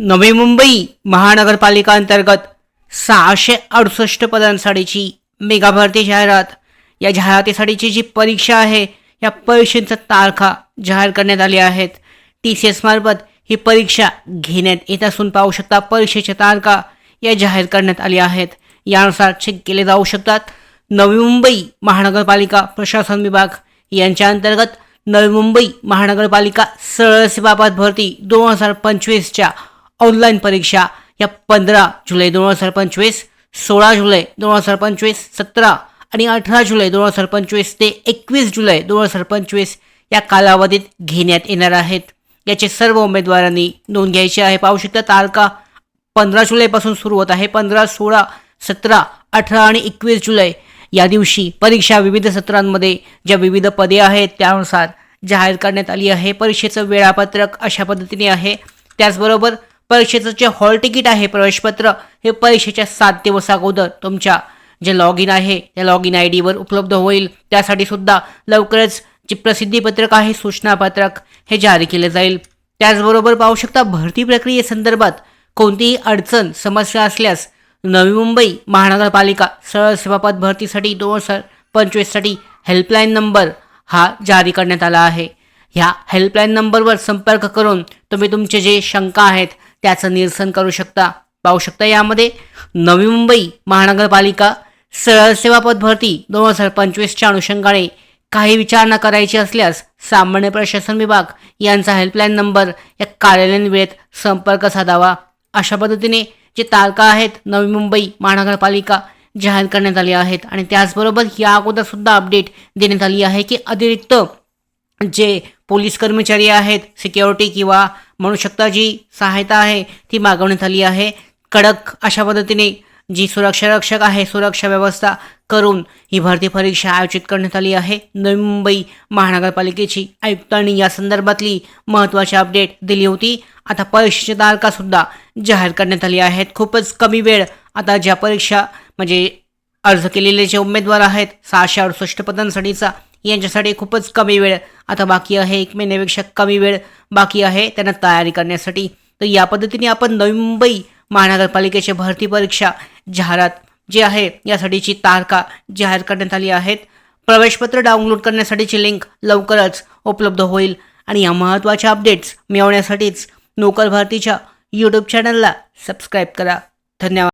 नवी मुंबई महानगरपालिका अंतर्गत सहाशे अडुसष्ट पदांसाठीची मेगा भरती जाहिरात. या जाहिरातीसाठीची जी परीक्षा आहे या परीक्षेच्या तारखा जाहीर करण्यात आल्या आहेत. टी सी एसमार्फत ही परीक्षा घेण्यात येत असून पाहू शकता परीक्षेच्या तारखा या जाहीर करण्यात आल्या आहेत. यानुसार चेक केले जाऊ शकतात. नवी मुंबई महानगरपालिका प्रशासन विभाग यांच्या अंतर्गत नवी मुंबई महानगरपालिका सरळ सेवा भरती दोन हजार पंचवीसच्या ऑनलाईन परीक्षा या पंधरा जुलै दोन हजार पंचवीस सोळा जुलै दोन हजार पंचवीस सतरा आणि अठरा जुलै दोन हजार पंचवीस ते एकवीस जुलै दोन हजार पंचवीस या कालावधीत घेण्यात येणार आहेत. याचे सर्व उमेदवारांनी नोंद घ्यायची आहे. पाहू शकता तारखा पंधरा जुलैपासून सुरू होत आहे. पंधरा सोळा सतरा अठरा आणि एकवीस जुलै या दिवशी परीक्षा विविध सत्रांमध्ये ज्या विविध पदे आहेत त्यानुसार जाहीर करण्यात आली आहे. परीक्षेचं वेळापत्रक अशा पद्धतीने आहे. त्याचबरोबर परीक्षेचं जे हॉल तिकीट आहे प्रवेशपत्र हे परीक्षेच्या सात दिवस अगोदर तुमच्या जे लॉग इन आहे त्या लॉग इन आय डीवर उपलब्ध होईल. त्यासाठी सुद्धा लवकरच जे प्रसिद्धीपत्रक आहे सूचनापत्रक हे जारी केले जाईल. त्याचबरोबर पाहू शकता भरती प्रक्रियेसंदर्भात कोणतीही अडचण समस्या असल्यास नवी मुंबई महानगरपालिका सरळ सेवापद भरतीसाठी दोन हजार पंचवीससाठी हेल्पलाईन नंबर हा जारी करण्यात आला आहे. ह्या हेल्पलाईन नंबरवर संपर्क करून तुम्ही तुमचे जे शंका आहेत त्याचं निरसन करू शकता पाहू शकता यामध्ये नवी मुंबई महानगरपालिका सरळ सेवापद भरती दोन हजार पंचवीसच्या अनुषंगाने काही विचारणा करायची असल्यास सामान्य प्रशासन विभाग यांचा हेल्पलाईन नंबर या कार्यालयीन वेळेत संपर्क साधावा. अशा पद्धतीने जे तारखा आहेत नवी मुंबई महानगरपालिका जाहीर करण्यात आली आहेत आणि त्याचबरोबर या अगोदर सुद्धा अपडेट देण्यात आली आहे की अतिरिक्त जे पोलीस कर्मचारी आहेत सिक्युरिटी किंवा शकता जी सहायता आहे ती मागवण्यात आली आहे. कडक अशा पद्धतीने जी सुरक्षा रक्षक आहे सुरक्षा व्यवस्था करून ही भरती परीक्षा आयोजित करण्यात आली आहे. नवी मुंबई महानगरपालिकेची आयुक्तांनी या संदर्भातली महत्त्वाची अपडेट दिली होती. आता परीक्षेचे तारखासुद्धा जाहीर करण्यात आली आहेत. खूपच कमी वेळ आता ज्या परीक्षा म्हणजे अर्ज केलेले जे उमेदवार आहेत सहाशे अडुसष्ट पदांसाठीचा यांच्यासाठी खूपच कमी वेळ. आता बाकी आहे एक महिन्यापेक्षा कमी वेळ बाकी आहे त्यांना तयारी करण्यासाठी. तर या पद्धतीने आपण नवी मुंबई महानगरपालिकेची भरती परीक्षा जाहिरात जी आहे यासाठीची तारखा जाहीर करण्यात आली आहेत. प्रवेशपत्र डाउनलोड करण्यासाठीची लिंक लवकरच उपलब्ध होईल. आणि या महत्त्वाच्या अपडेट्स मिळवण्यासाठीच नोकर भारतीच्या यूट्यूब चॅनलला सबस्क्राईब करा. धन्यवाद.